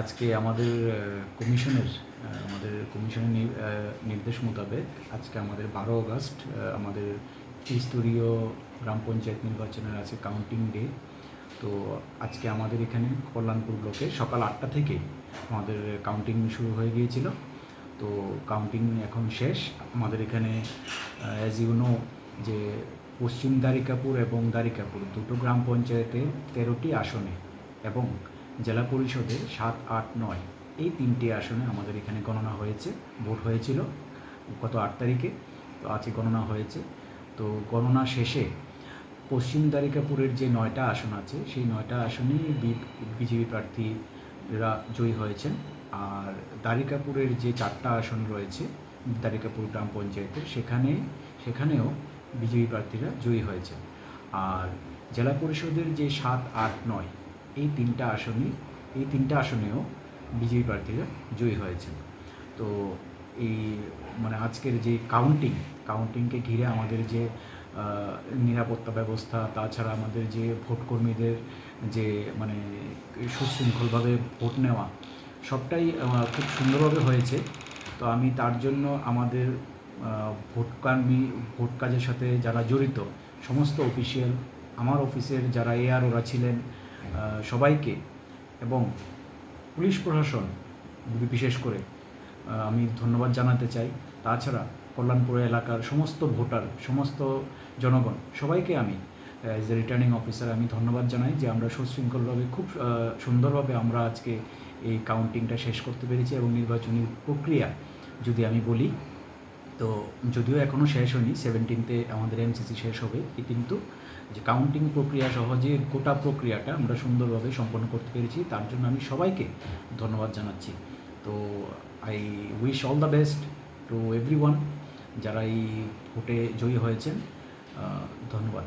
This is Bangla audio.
আজকে আমাদের কমিশনের আমাদের কমিশনের নির্দেশ মোতাবেক আজকে আমাদের বারো আগস্ট আমাদের ত্রিস্তরীয় গ্রাম পঞ্চায়েত নির্বাচনের আছে কাউন্টিং ডে তো আজকে আমাদের এখানে কল্যাণপুর ব্লকে সকাল আটটা থেকে আমাদের কাউন্টিং শুরু হয়ে গিয়েছিল। তো কাউন্টিং এখন শেষ। আমাদের এখানে অ্যাজ ইউ নো যে পশ্চিম দ্বারিকাপুর এবং দ্বারিকাপুর দুটো গ্রাম পঞ্চায়েতের তেরোটি আসনে এবং জেলা পরিষদে সাত, আট, নয় এই তিনটি আসনে আমাদের এখানে গণনা হয়েছে, ভোট হয়েছিল গত আট তারিখে, তো আজকে গণনা হয়েছে। তো গণনা শেষে পশ্চিম দ্বারিকাপুরের যে নয়টা আসন আছে, সেই নয়টা আসনেই বিজেপি প্রার্থীরা জয়ী হয়েছেন। আর দ্বারিকাপুরের যে চারটা আসন রয়েছে, দ্বারিকাপুর গ্রাম পঞ্চায়েতের, সেখানে, সেখানেও বিজেপি প্রার্থীরা জয়ী হয়েছেন। আর জেলা পরিষদের যে সাত, আট, নয় এই তিনটা আসনে, এই তিনটা আসনেও বিজেপি প্রার্থীরা জয়ী হয়েছেন। তো এই মানে আজকের যে কাউন্টিং কাউন্টিংকে ঘিরে আমাদের যে নিরাপত্তা ব্যবস্থা, তাছাড়া আমাদের যে ভোটকর্মীদের যে মানে সুশৃঙ্খলভাবে ভোট নেওয়া, সবটাই খুব সুন্দরভাবে হয়েছে। তো আমি তার জন্য আমাদের ভোটকর্মী, ভোট কাজের সাথে যারা জড়িত, সমস্ত অফিসিয়াল আমার অফিসের যারা এআরওরা ছিলেন সবাইকে এবং পুলিশ প্রশাসন, বিশেষ করে আমি ধন্যবাদ জানাতে চাই। তাছাড়া কল্যাণপুর এলাকার সমস্ত ভোটার, সমস্ত জনগণ, সবাইকে আমি অ্যাজ এ রিটার্নিং অফিসার আমি ধন্যবাদ জানাই যে আমরা সুশৃঙ্খলভাবে, খুব সুন্দরভাবে আমরা আজকে এই কাউন্টিংটা শেষ করতে পেরেছি এবং নির্বাচনী প্রক্রিয়া যদি আমি বলি তো যদিও এখনও শেষ হয়নি সেভেন্টিনতে আমাদের এমসিসি শেষ হবে কিন্তু যে কাউন্টিং প্রক্রিয়া সহ যে গোটা প্রক্রিয়াটা আমরা সুন্দরভাবে সম্পন্ন করতে পেরেছি, তার জন্য আমি সবাইকে ধন্যবাদ জানাচ্ছি। তো I wish all the best to every যারা এই ভোটে জয়ী হয়েছেন ধন্যবাদ।